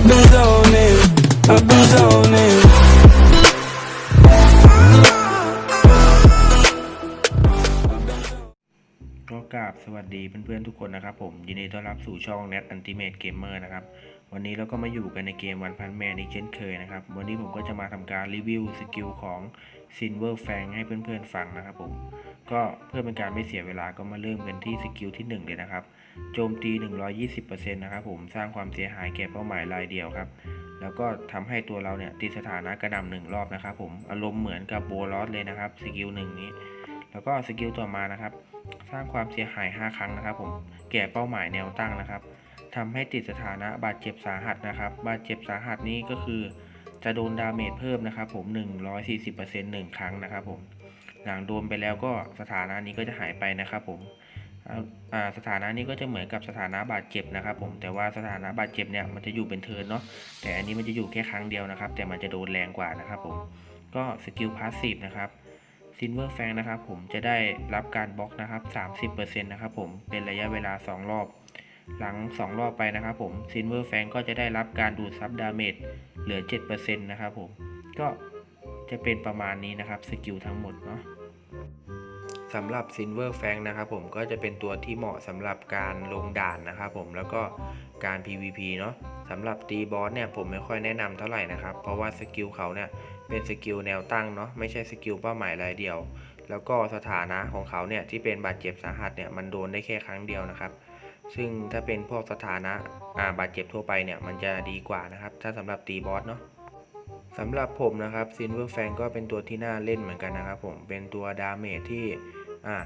I've been zoning, I've been zoning. ก็กราบสวัสดีเพื่อนๆทุกคนนะครับผม ยินดีต้อนรับสู่ช่อง Net Ultimate Gamer นะครับ วันนี้เราก็มาอยู่กันในเกมวันพันแมนอีกเช่นเคยนะครับ วันนี้ผมก็จะมาทำการรีวิวสกิลของ Silver Fang ให้เพื่อนๆฟังนะครับผม ก็เพื่อเป็นการไม่เสียเวลาก็มาเริ่มกันที่สกิลที่ 1 เลยนะครับ โจมตี 120%นะครับผมสร้างความเสียหายแก่เป้าหมายรายเดียวครับ แล้วก็ทำให้ตัวเราเนี่ยติดสถานะกระหน่ำหนึ่งรอบนะครับผมอารมณ์เหมือนกับโบลอสเลยนะครับสกิลหนึ่งนี้ แล้วก็สกิลต่อมานะครับ สร้างความเสียหาย 5 ครั้งนะครับ ผมแก่เป้าหมายแนวตั้งนะครับทำให้ติดสถานะบาดเจ็บสาหัสนะครับ บาดเจ็บสาหัสนี้ก็คือ จะโดนดาเมจเพิ่มนะครับ ผม 140% 1 ครั้งนะครับผม หลังโดนไปแล้วก็สถานะนี้ก็จะหายไปนะครับผมอ่าสถานะนี้ก็จะเหมือนกับสถานะบาดเจ็บนะครับผมแต่ว่าสถานะบาดเจ็บเนี่ยมันจะอยู่เป็นเทิร์นเนาะแต่อันนี้มันจะอยู่แค่ครั้งเดียวนะครับ แต่มันจะโดนแรงกว่านะครับผมก็สกิลพาสซีฟนะครับซินเวอร์แฟงนะครับผมจะได้รับการบล็อกนะครับ30%นะครับผมเป็นระยะเวลา 2 รอบ หลัง 2 รอบไปนะครับผมซินเวอร์แฟงก็จะได้รับการดูดซับดาเมจเหลือ 7%นะครับผมก็ จะเป็นประมาณนี้นะครับสกิลทั้งหมดเนาะสำหรับซินเวอร์แฟงนะครับผมก็จะเป็นตัวที่เหมาะสำหรับการลงด่านนะครับผมแล้วก็การ PVP เนาะสำหรับตีบอสเนี่ยผมไม่ค่อยแนะนำเท่าไหร่นะครับ เพราะว่าสกิลเขาเนี่ยเป็นสกิลแนวตั้งเนาะไม่ใช่สกิลเป้าหมายรายเดียว แล้วก็สถานะของเขาเนี่ยที่เป็นบาดเจ็บสาหัสเนี่ยมันโดนได้แค่ครั้งเดียวนะครับ ซึ่งถ้าเป็นพวกสถานะาบาดเจ็บทั่วไปเนี่ยมันจะดีกว่านะครับ ถ้าสำหรับตีบอสเนาะ สำหรับผมนะครับซินเวอร์แฟงก็เป็นตัวที่น่าเล่นเหมือนกันนะครับผมเป็นตัวดาเมจที่อ่า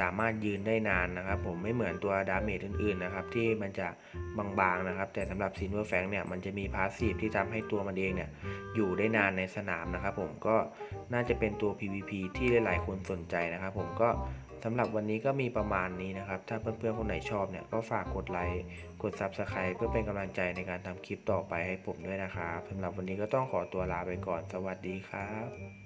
สามารถยืนได้นานนะครับผมไม่เหมือนตัวดาเมจอื่นๆนะครับที่มันจะบางๆนะครับ แต่สำหรับซินเวอร์แฟงเนี่ยมันจะมีพาสซีฟที่ทำให้ตัวมันเองเนี่ยอยู่ได้นานในสนามนะครับผมก็น่าจะเป็นตัว PVP ที่หลายๆคนสนใจนะครับผมก็ สำหรับวันนี้ก็มีประมาณนี้นะครับ ถ้าเพื่อนๆคนไหนชอบเนี่ยก็ฝากกดไลค์กด Subscribe เพื่อเป็นกำลังใจในการทำคลิปต่อไปให้ผมด้วยนะครับสำหรับวันนี้ก็ต้องขอตัวลาไปก่อน สวัสดีครับ